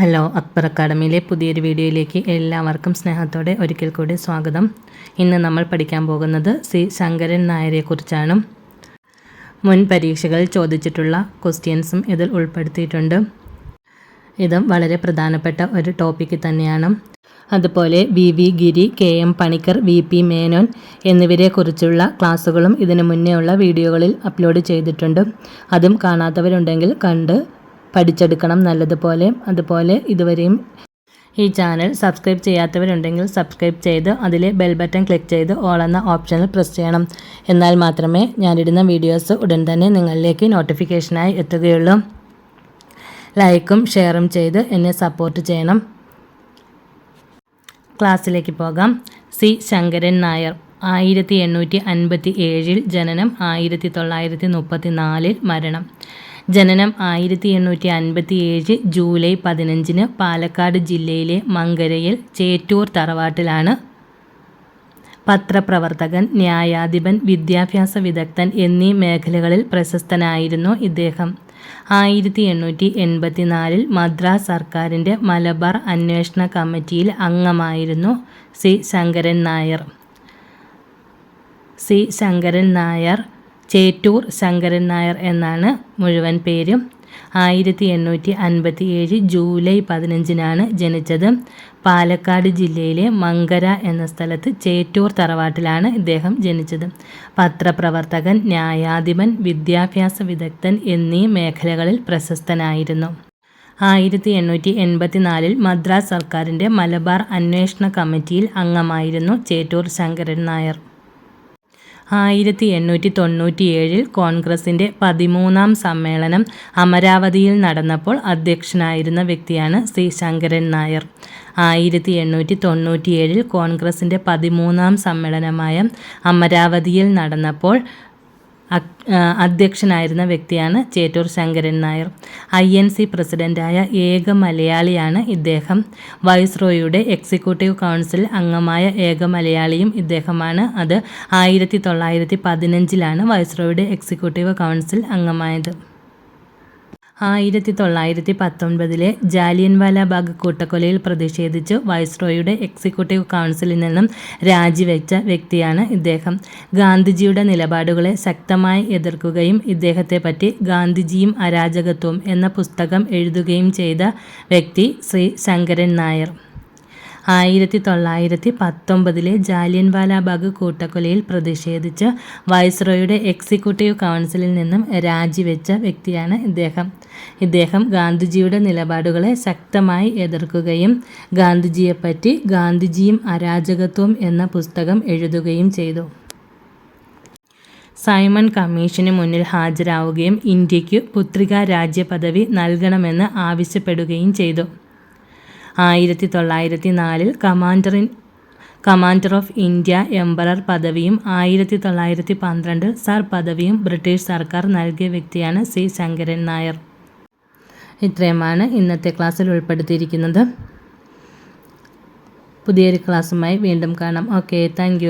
Hello Akbar അക്കാഡമിയിലെ പുതിയൊരു വീഡിയോയിലേക്ക് എല്ലാവർക്കും സ്നേഹത്തോടെ ഒരിക്കൽ കൂടി സ്വാഗതം. ഇന്ന് നമ്മൾ പഠിക്കാൻ പോകുന്നത് സി ശങ്കരൻ നായരെക്കുറിച്ചാണ് മുൻ പരീക്ഷകളിൽ ചോദിച്ചിട്ടുള്ള ക്വസ്റ്റ്യൻസും ഇതിൽ ഉൾപ്പെടുത്തിയിട്ടുണ്ട്. ഇതും വളരെ പ്രധാനപ്പെട്ട ഒരു ടോപ്പിക്ക് തന്നെയാണ്. അതുപോലെ V V Giri K M Panikkar V P Menon എന്നിവരെക്കുറിച്ചുള്ള ക്ലാസ്സുകളും ഇതിനു മുന്നേ ഉള്ള വീഡിയോകളിൽ അപ്ലോഡ് ചെയ്തിട്ടുണ്ട്. അതും കാണാത്തവരുണ്ടെങ്കിൽ കണ്ട് പഠിച്ചെടുക്കണം നല്ലതുപോലെ. അതുപോലെ ഇതുവരെയും ഈ ചാനൽ സബ്സ്ക്രൈബ് ചെയ്യാത്തവരുണ്ടെങ്കിൽ സബ്സ്ക്രൈബ് ചെയ്ത് അതിലെ ബെൽ ബട്ടൺ ക്ലിക്ക് ചെയ്ത് ഓൾ എന്ന ഓപ്ഷനിൽ പ്രസ് ചെയ്യണം. എന്നാൽ മാത്രമേ ഞാനിടുന്ന വീഡിയോസ് ഉടൻ തന്നെ നിങ്ങളിലേക്ക് നോട്ടിഫിക്കേഷനായി എത്തുകയുള്ളൂ. ലൈക്കും ഷെയറും ചെയ്ത് എന്നെ സപ്പോർട്ട് ചെയ്യണം. ക്ലാസ്സിലേക്ക് പോകാം. സി. ശങ്കരൻ നായർ. ആയിരത്തി എണ്ണൂറ്റി അൻപത്തി ഏഴിൽ ജനനം ആയിരത്തി തൊള്ളായിരത്തി മുപ്പത്തി നാലിൽ മരണം. ജനനം ആയിരത്തി എണ്ണൂറ്റി അൻപത്തി ഏഴ് ജൂലൈ പതിനഞ്ചിന് പാലക്കാട് ജില്ലയിലെ മങ്കരയിൽ ചേറ്റൂർ തറവാട്ടിലാണ് പത്രപ്രവർത്തകൻ ന്യായാധിപൻ വിദ്യാഭ്യാസ വിദഗ്ധൻ എന്നീ മേഖലകളിൽ പ്രശസ്തനായിരുന്നു ഇദ്ദേഹം. ആയിരത്തി എണ്ണൂറ്റി എൺപത്തിനാലിൽ മദ്രാസ് സർക്കാരിന്റെ മലബാർ അന്വേഷണ കമ്മിറ്റിയിൽ അംഗമായിരുന്നു സി. ശങ്കരൻ നായർ. സി ശങ്കരൻ നായർ ചേറ്റൂർ ശങ്കരൻ നായർ എന്നാണ് മുഴുവൻ പേരും. ആയിരത്തി എണ്ണൂറ്റി അൻപത്തി ഏഴ് ജൂലൈ പതിനഞ്ചിനാണ് ജനിച്ചത്. പാലക്കാട് ജില്ലയിലെ മങ്കര എന്ന സ്ഥലത്ത് ചേറ്റൂർ തറവാട്ടിലാണ് ഇദ്ദേഹം ജനിച്ചത്. പത്രപ്രവർത്തകൻ ന്യായാധിപൻ വിദ്യാഭ്യാസ വിദഗ്ധൻ എന്നീ മേഖലകളിൽ പ്രശസ്തനായിരുന്നു. ആയിരത്തി എണ്ണൂറ്റി എൺപത്തിനാലിൽ മദ്രാസ് സർക്കാരിന്റെ മലബാർ അന്വേഷണ കമ്മിറ്റിയിൽ അംഗമായിരുന്നു ചേറ്റൂർ ശങ്കരൻ നായർ. ആയിരത്തി എണ്ണൂറ്റി തൊണ്ണൂറ്റിയേഴിൽ കോൺഗ്രസിന്റെ പതിമൂന്നാം സമ്മേളനം അമരാവതിയിൽ നടന്നപ്പോൾ അധ്യക്ഷനായിരുന്ന വ്യക്തിയാണ് സി ശങ്കരൻ നായർ. ആയിരത്തി എണ്ണൂറ്റി തൊണ്ണൂറ്റിയേഴിൽ കോൺഗ്രസിന്റെ പതിമൂന്നാം സമ്മേളനമായ അമരാവതിയിൽ നടന്നപ്പോൾ അധ്യക്ഷനായിരുന്ന വ്യക്തിയാണ് Chettur Sankaran Nair. I N C പ്രസിഡന്റായ ഏക മലയാളിയാണ് ഇദ്ദേഹം. വൈസ്രോയുടെ എക്സിക്യൂട്ടീവ് കൗൺസിൽ അംഗമായ ഏക മലയാളിയും ഇദ്ദേഹമാണ്. അത് ആയിരത്തി തൊള്ളായിരത്തി പതിനഞ്ചിലാണ് വൈസ്രോയുടെ എക്സിക്യൂട്ടീവ് കൗൺസിൽ അംഗമായത്. ആയിരത്തി തൊള്ളായിരത്തി പത്തൊൻപതിലെ ജാലിയൻവാല ബാഗ് കൂട്ടക്കൊലയിൽ പ്രതിഷേധിച്ച് വൈസ്രോയുടെ എക്സിക്യൂട്ടീവ് കൗൺസിലിൽ നിന്നും രാജിവെച്ച വ്യക്തിയാണ് ഇദ്ദേഹം. ഗാന്ധിജിയുടെ നിലപാടുകളെ ശക്തമായി എതിർക്കുകയും ഇദ്ദേഹത്തെപ്പറ്റി ഗാന്ധിജിയും അരാജകത്വം എന്ന പുസ്തകം എഴുതുകയും ചെയ്ത വ്യക്തി ശ്രീ ശങ്കരൻ നായർ. ആയിരത്തി തൊള്ളായിരത്തി പത്തൊമ്പതിലെ ജാലിയൻവാലാബാഗ് കൂട്ടക്കൊലയിൽ പ്രതിഷേധിച്ച് വൈസ്രോയുടെ എക്സിക്യൂട്ടീവ് കൗൺസിലിൽ നിന്നും രാജിവെച്ച വ്യക്തിയാണ് ഇദ്ദേഹം. ഇദ്ദേഹം ഗാന്ധിജിയുടെ നിലപാടുകളെ ശക്തമായി എതിർക്കുകയും ഗാന്ധിജിയെപ്പറ്റി ഗാന്ധിജിയും അരാജകത്വം എന്ന പുസ്തകം എഴുതുകയും ചെയ്തു. സൈമൺ കമ്മീഷന് മുന്നിൽ ഹാജരാവുകയും ഇന്ത്യയ്ക്ക് പുത്രികാ രാജ്യ പദവി നൽകണമെന്ന് ആവശ്യപ്പെടുകയും ചെയ്തു. ആയിരത്തി തൊള്ളായിരത്തി നാലിൽ കമാൻഡറിൻ കമാൻഡർ ഓഫ് ഇന്ത്യ എംബറർ പദവിയും ആയിരത്തി തൊള്ളായിരത്തി പന്ത്രണ്ടിൽ സർ പദവിയും ബ്രിട്ടീഷ് സർക്കാർ നൽകിയ വ്യക്തിയാണ് സി ശങ്കരൻ നായർ. ഇത്രയുമാണ് ഇന്നത്തെ ക്ലാസ്സിൽ ഉൾപ്പെടുത്തിയിരിക്കുന്നത്. പുതിയൊരു ക്ലാസ്സുമായി വീണ്ടും കാണാം. Okay thank